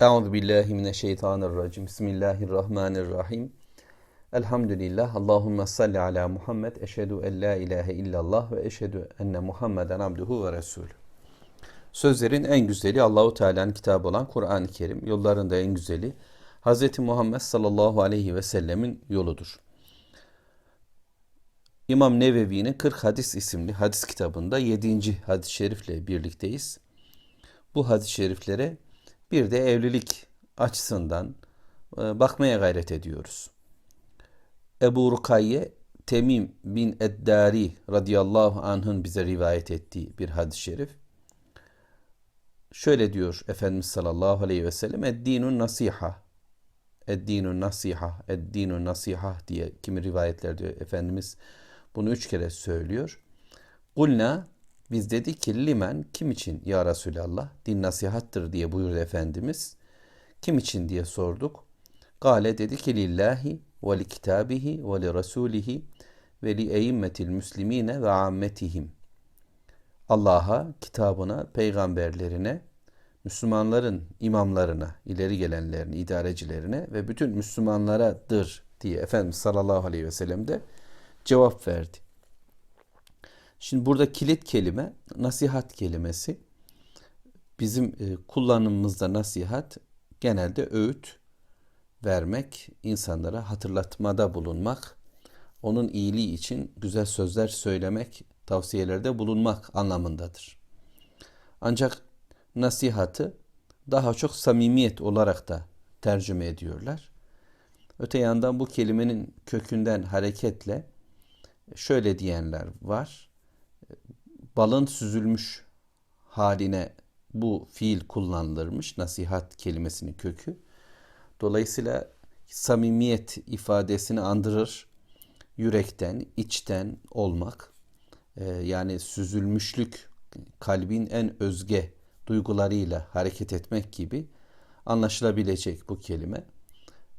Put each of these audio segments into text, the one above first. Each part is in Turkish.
Euzu billahi mineşşeytanirracim. Bismillahirrahmanirrahim. Elhamdülillah. Allahumme salli ala Muhammed. Eşhedü en la ilahe illallah ve eşhedü enne Muhammeden abduhu ve resulü. Sözlerin en güzeli Allahu Teala'nın kitabı olan Kur'an-ı Kerim. Yolların da en güzeli Hz. Muhammed sallallahu aleyhi ve sellemin yoludur. İmam Nevevi'nin 40 Hadis isimli hadis kitabında 7. hadis-i şerifle birlikteyiz. Bu hadis-i şeriflere bir de evlilik açısından e, bakmaya gayret ediyoruz. Ebu Rukayye Temim bin Eddari radıyallahu anh'ın bize rivayet ettiği bir hadis-i şerif. Şöyle diyor Efendimiz sallallahu aleyhi ve sellem Eddinun nasiha Eddinun nasiha Eddinun nasiha diye kimi rivayetler diyor Efendimiz bunu üç kere söylüyor. Kulna biz dedik ki limen kim için ya Resulallah din nasihattır diye buyurdu Efendimiz. Kim için diye sorduk. Gale dedi ki lillahi ve li kitabihi ve li rasulihi ve li eyyimmetil müslimine ve ammetihim. Allah'a, kitabına, peygamberlerine, Müslümanların imamlarına, ileri gelenlerine, idarecilerine ve bütün Müslümanlaradır diye Efendimiz sallallahu aleyhi ve sellem de cevap verdi. Şimdi burada kilit kelime nasihat kelimesi. Bizim e, kullanımımızda nasihat genelde öğüt vermek, insanlara hatırlatmada bulunmak, onun iyiliği için güzel sözler söylemek, tavsiyelerde bulunmak anlamındadır. Ancak nasihatı daha çok samimiyet olarak da tercüme ediyorlar. Öte yandan bu kelimenin kökünden hareketle şöyle diyenler var balın süzülmüş haline bu fiil kullanılırmış. Nasihat kelimesinin kökü. Dolayısıyla samimiyet ifadesini andırır. Yürekten, içten olmak. Ee, yani süzülmüşlük, kalbin en özge duygularıyla hareket etmek gibi anlaşılabilecek bu kelime.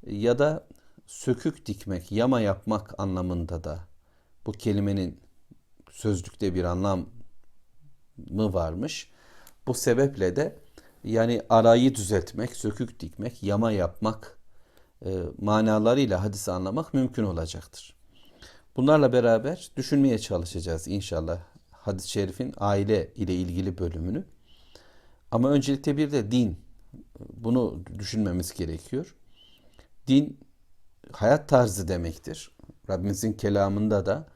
Ya da sökük dikmek, yama yapmak anlamında da bu kelimenin sözlükte bir anlam mı varmış? Bu sebeple de yani arayı düzeltmek, sökük dikmek, yama yapmak e, manalarıyla hadisi anlamak mümkün olacaktır. Bunlarla beraber düşünmeye çalışacağız inşallah hadis-i şerifin aile ile ilgili bölümünü. Ama öncelikle bir de din. Bunu düşünmemiz gerekiyor. Din hayat tarzı demektir. Rabbimizin kelamında da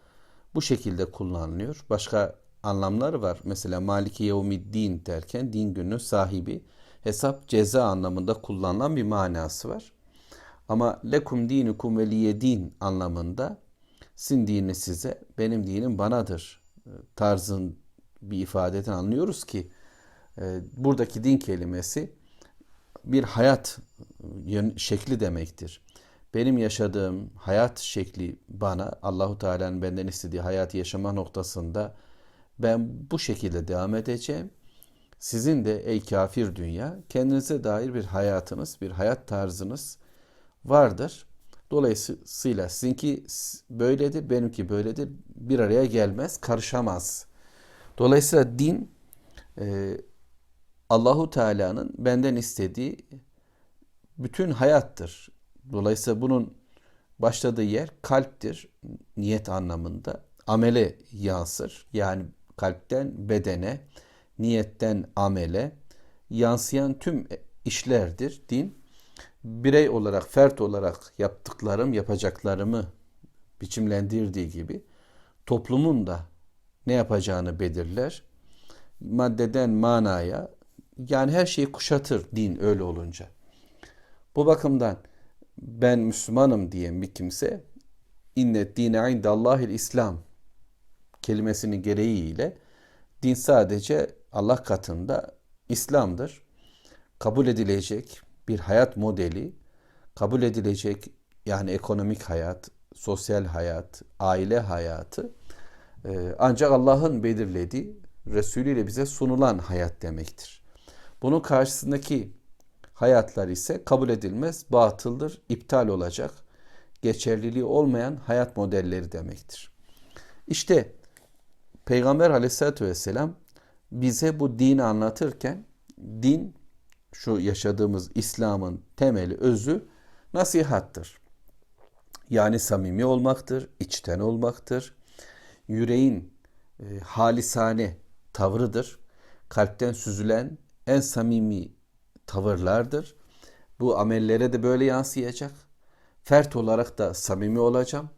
bu şekilde kullanılıyor. Başka anlamları var. Mesela Maliki Yevmiddin derken din günü sahibi hesap ceza anlamında kullanılan bir manası var. Ama lekum dinukum veliye din anlamında sizin dininiz size, benim dinim banadır e, tarzın bir ifadeden anlıyoruz ki e, buradaki din kelimesi bir hayat şekli demektir. Benim yaşadığım hayat şekli bana Allahu Teala'nın benden istediği hayatı yaşama noktasında ben bu şekilde devam edeceğim. Sizin de ey kafir dünya kendinize dair bir hayatınız, bir hayat tarzınız vardır. Dolayısıyla sizinki böyledir, benimki böyledir. Bir araya gelmez, karışamaz. Dolayısıyla din e, Allahu Teala'nın benden istediği bütün hayattır. Dolayısıyla bunun başladığı yer kalptir, niyet anlamında. Amele yansır. Yani kalpten bedene, niyetten amele yansıyan tüm işlerdir din. Birey olarak, fert olarak yaptıklarım, yapacaklarımı biçimlendirdiği gibi toplumun da ne yapacağını belirler. Maddeden manaya yani her şeyi kuşatır din öyle olunca. Bu bakımdan ben Müslümanım diyen bir kimse innet dine indallahil İslam kelimesinin gereğiyle din sadece Allah katında İslam'dır. Kabul edilecek bir hayat modeli, kabul edilecek yani ekonomik hayat, sosyal hayat, aile hayatı e, ancak Allah'ın belirlediği Resulü ile bize sunulan hayat demektir. Bunun karşısındaki hayatlar ise kabul edilmez, batıldır, iptal olacak, geçerliliği olmayan hayat modelleri demektir. İşte Peygamber aleyhissalatü vesselam bize bu dini anlatırken din şu yaşadığımız İslam'ın temeli, özü nasihattır. Yani samimi olmaktır, içten olmaktır. Yüreğin e, halisane tavrıdır. Kalpten süzülen en samimi tavırlardır. Bu amellere de böyle yansıyacak. Fert olarak da samimi olacağım.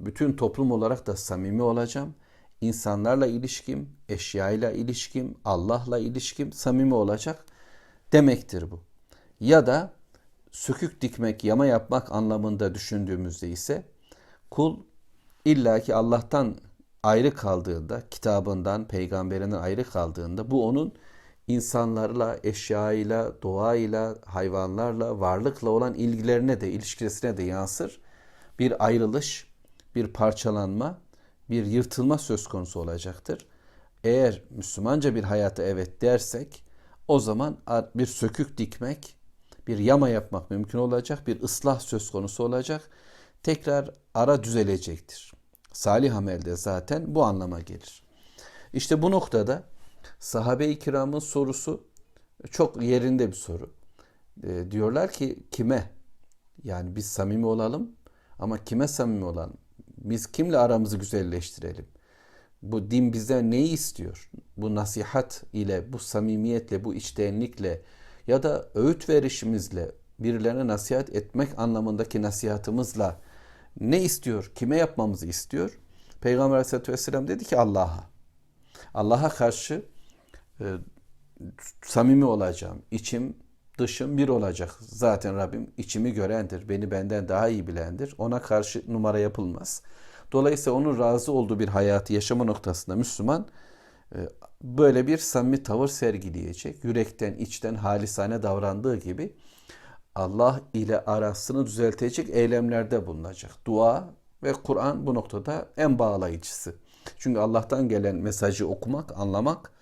Bütün toplum olarak da samimi olacağım. İnsanlarla ilişkim, eşyayla ilişkim, Allah'la ilişkim samimi olacak demektir bu. Ya da sökük dikmek, yama yapmak anlamında düşündüğümüzde ise kul illaki Allah'tan ayrı kaldığında, kitabından, peygamberinden ayrı kaldığında bu onun insanlarla, eşyayla, doğayla, hayvanlarla, varlıkla olan ilgilerine de, ilişkisine de yansır. Bir ayrılış, bir parçalanma, bir yırtılma söz konusu olacaktır. Eğer Müslümanca bir hayata evet dersek o zaman bir sökük dikmek, bir yama yapmak mümkün olacak, bir ıslah söz konusu olacak. Tekrar ara düzelecektir. Salih amel de zaten bu anlama gelir. İşte bu noktada sahabe-i kiramın sorusu çok yerinde bir soru. E, diyorlar ki kime? Yani biz samimi olalım ama kime samimi olalım? Biz kimle aramızı güzelleştirelim? Bu din bizden neyi istiyor? Bu nasihat ile, bu samimiyetle, bu içtenlikle ya da öğüt verişimizle, birilerine nasihat etmek anlamındaki nasihatımızla ne istiyor? Kime yapmamızı istiyor? Peygamber Aleyhisselatü Vesselam dedi ki Allah'a. Allah'a karşı e, samimi olacağım. İçim, dışım bir olacak. Zaten Rabbim içimi görendir. Beni benden daha iyi bilendir. Ona karşı numara yapılmaz. Dolayısıyla onun razı olduğu bir hayatı yaşama noktasında Müslüman e, böyle bir samimi tavır sergileyecek. Yürekten, içten, halisane davrandığı gibi Allah ile arasını düzeltecek eylemlerde bulunacak. Dua ve Kur'an bu noktada en bağlayıcısı. Çünkü Allah'tan gelen mesajı okumak, anlamak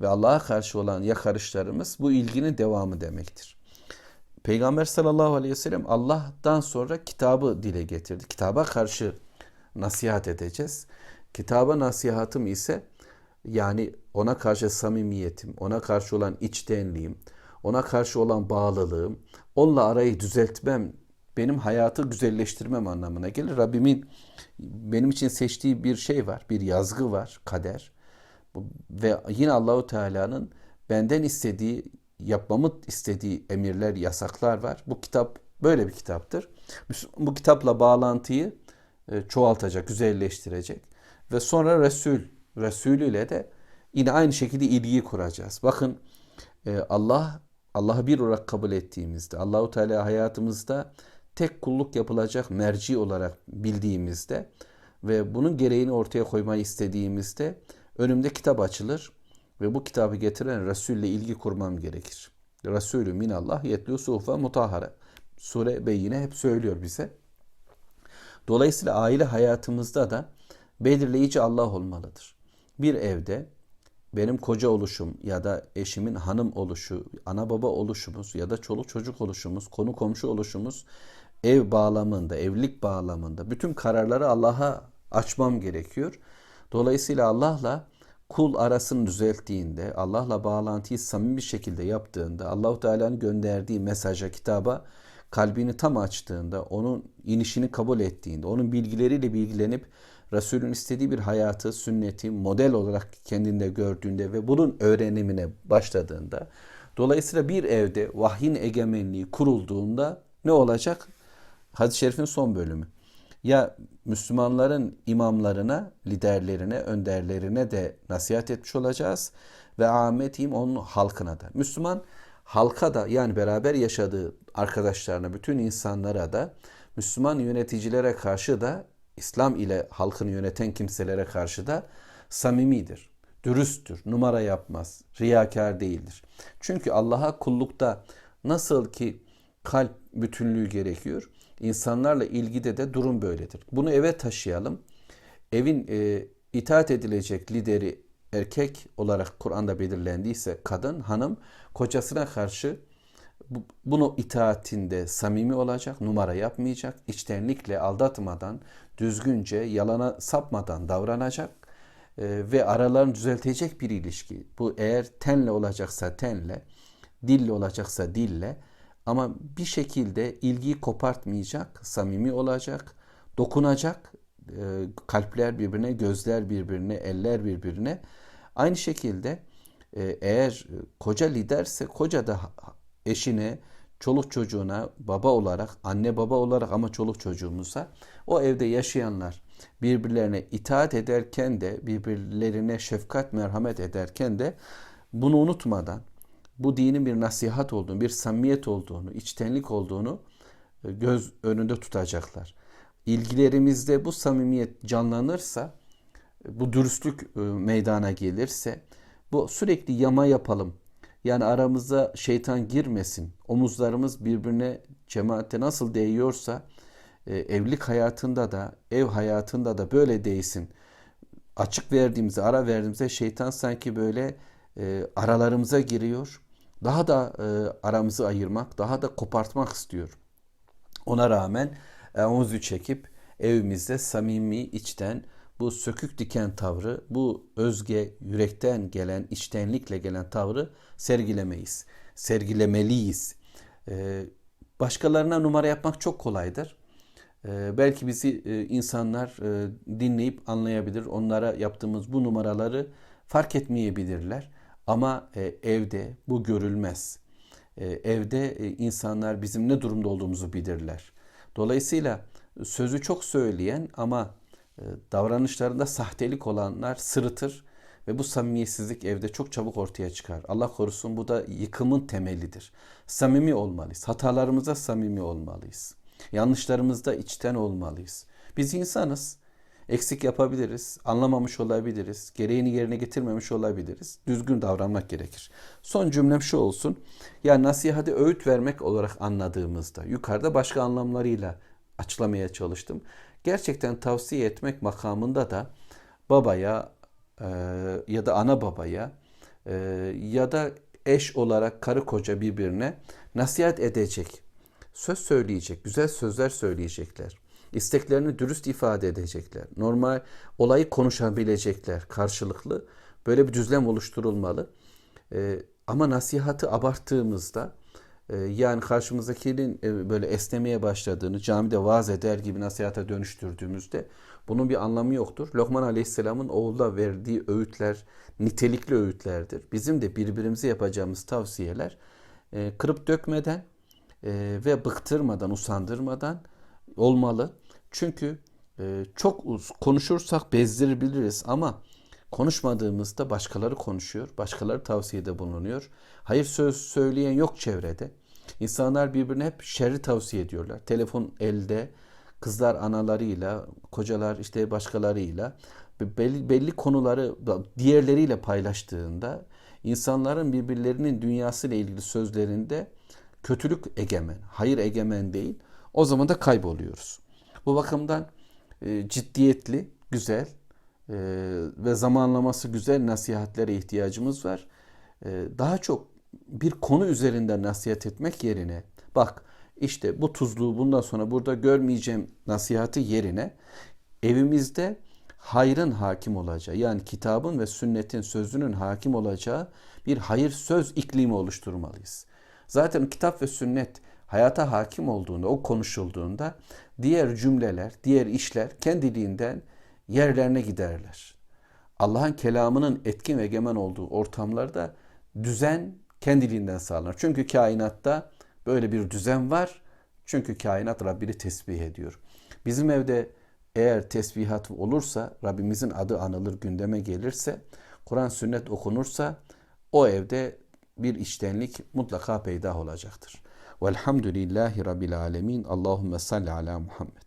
ve Allah'a karşı olan yakarışlarımız bu ilginin devamı demektir. Peygamber sallallahu aleyhi ve sellem Allah'tan sonra kitabı dile getirdi. Kitaba karşı nasihat edeceğiz. Kitaba nasihatım ise yani ona karşı samimiyetim, ona karşı olan içtenliğim, ona karşı olan bağlılığım, onunla arayı düzeltmem, benim hayatı güzelleştirmem anlamına gelir. Rabbimin benim için seçtiği bir şey var, bir yazgı var, kader. Ve yine Allahu Teala'nın benden istediği, yapmamı istediği emirler, yasaklar var. Bu kitap böyle bir kitaptır. Bu kitapla bağlantıyı e, çoğaltacak, güzelleştirecek. Ve sonra Resul, Resul ile de yine aynı şekilde ilgiyi kuracağız. Bakın e, Allah Allah'ı bir olarak kabul ettiğimizde, Allahu Teala hayatımızda tek kulluk yapılacak merci olarak bildiğimizde ve bunun gereğini ortaya koymayı istediğimizde önümde kitap açılır ve bu kitabı getiren Resul ile ilgi kurmam gerekir. Resulü minallah yetlu sufa mutahara. Sure Beyyine hep söylüyor bize. Dolayısıyla aile hayatımızda da belirleyici Allah olmalıdır. Bir evde benim koca oluşum ya da eşimin hanım oluşu, ana baba oluşumuz ya da çoluk çocuk oluşumuz, konu komşu oluşumuz ev bağlamında, evlilik bağlamında bütün kararları Allah'a açmam gerekiyor. Dolayısıyla Allah'la kul arasını düzelttiğinde, Allah'la bağlantıyı samimi bir şekilde yaptığında, Allahu Teala'nın gönderdiği mesaja, kitaba kalbini tam açtığında, onun inişini kabul ettiğinde, onun bilgileriyle bilgilenip Resulün istediği bir hayatı, sünneti model olarak kendinde gördüğünde ve bunun öğrenimine başladığında, dolayısıyla bir evde vahyin egemenliği kurulduğunda ne olacak? Hadis-i şerifin son bölümü. Ya Müslümanların imamlarına, liderlerine, önderlerine de nasihat etmiş olacağız ve ametiyim onun halkına da. Müslüman halka da yani beraber yaşadığı arkadaşlarına, bütün insanlara da Müslüman yöneticilere karşı da İslam ile halkını yöneten kimselere karşı da samimidir, dürüsttür, numara yapmaz, riyakar değildir. Çünkü Allah'a kullukta nasıl ki kalp bütünlüğü gerekiyor, insanlarla ilgide de durum böyledir. Bunu eve taşıyalım. Evin e, itaat edilecek lideri erkek olarak Kur'an'da belirlendiyse kadın, hanım kocasına karşı bunu itaatinde samimi olacak, numara yapmayacak, içtenlikle aldatmadan, düzgünce, yalana sapmadan davranacak e, ve aralarını düzeltecek bir ilişki. Bu eğer tenle olacaksa tenle, Dille olacaksa dille ama bir şekilde ilgiyi kopartmayacak, samimi olacak, dokunacak, e, kalpler birbirine, gözler birbirine, eller birbirine. Aynı şekilde e, eğer koca liderse koca da eşine, çoluk çocuğuna baba olarak, anne baba olarak ama çoluk çocuğumuza o evde yaşayanlar birbirlerine itaat ederken de birbirlerine şefkat merhamet ederken de bunu unutmadan bu dinin bir nasihat olduğunu, bir samimiyet olduğunu, içtenlik olduğunu e, göz önünde tutacaklar. İlgilerimizde bu samimiyet canlanırsa, bu dürüstlük e, meydana gelirse, bu sürekli yama yapalım. Yani aramıza şeytan girmesin. Omuzlarımız birbirine cemaate nasıl değiyorsa e, evlilik hayatında da ev hayatında da böyle değsin. Açık verdiğimizde, ara verdiğimizde şeytan sanki böyle e, aralarımıza giriyor. Daha da e, aramızı ayırmak, daha da kopartmak istiyor. Ona rağmen e, omuzu çekip evimizde samimi, içten bu sökük diken tavrı, bu özge, yürekten gelen, içtenlikle gelen tavrı sergilemeyiz. Sergilemeliyiz. E, başkalarına numara yapmak çok kolaydır. E, belki bizi e, insanlar e, dinleyip anlayabilir. Onlara yaptığımız bu numaraları fark etmeyebilirler. Ama e, evde bu görülmez. E, evde e, insanlar bizim ne durumda olduğumuzu bilirler. Dolayısıyla sözü çok söyleyen ama e, davranışlarında sahtelik olanlar sırıtır ve bu samimiyetsizlik evde çok çabuk ortaya çıkar. Allah korusun bu da yıkımın temelidir. Samimi olmalıyız. Hatalarımıza samimi olmalıyız. Yanlışlarımızda içten olmalıyız. Biz insanız. Eksik yapabiliriz, anlamamış olabiliriz, gereğini yerine getirmemiş olabiliriz. Düzgün davranmak gerekir. Son cümlem şu olsun. Ya nasihati öğüt vermek olarak anladığımızda yukarıda başka anlamlarıyla açıklamaya çalıştım. Gerçekten tavsiye etmek makamında da babaya e, ya da ana babaya e, ya da eş olarak karı koca birbirine nasihat edecek, söz söyleyecek, güzel sözler söyleyecekler isteklerini dürüst ifade edecekler. Normal olayı konuşabilecekler karşılıklı. Böyle bir düzlem oluşturulmalı. E, ama nasihatı abarttığımızda e, yani karşımızdakinin e, böyle esnemeye başladığını camide vaaz eder gibi nasihata dönüştürdüğümüzde bunun bir anlamı yoktur. Lokman Aleyhisselam'ın oğula verdiği öğütler nitelikli öğütlerdir. Bizim de birbirimize yapacağımız tavsiyeler e, kırıp dökmeden e, ve bıktırmadan, usandırmadan olmalı. Çünkü e, çok konuşursak bezdirebiliriz ama konuşmadığımızda başkaları konuşuyor, başkaları tavsiyede bulunuyor. Hayır söz söyleyen yok çevrede. İnsanlar birbirine hep şerri tavsiye ediyorlar. Telefon elde, kızlar analarıyla, kocalar işte başkalarıyla belli, belli konuları diğerleriyle paylaştığında insanların birbirlerinin dünyasıyla ilgili sözlerinde kötülük egemen, hayır egemen değil. O zaman da kayboluyoruz. Bu bakımdan e, ciddiyetli, güzel e, ve zamanlaması güzel nasihatlere ihtiyacımız var. E, daha çok bir konu üzerinde nasihat etmek yerine bak işte bu tuzluğu bundan sonra burada görmeyeceğim nasihati yerine evimizde hayrın hakim olacağı yani kitabın ve sünnetin sözünün hakim olacağı bir hayır söz iklimi oluşturmalıyız. Zaten kitap ve sünnet hayata hakim olduğunda, o konuşulduğunda diğer cümleler, diğer işler kendiliğinden yerlerine giderler. Allah'ın kelamının etkin ve egemen olduğu ortamlarda düzen kendiliğinden sağlanır. Çünkü kainatta böyle bir düzen var. Çünkü kainat Rabbini tesbih ediyor. Bizim evde eğer tesbihat olursa, Rabbimizin adı anılır, gündeme gelirse, Kur'an sünnet okunursa o evde bir içtenlik mutlaka peydah olacaktır. Velhamdülillahi Rabbil Alemin. Allahümme salli ala Muhammed.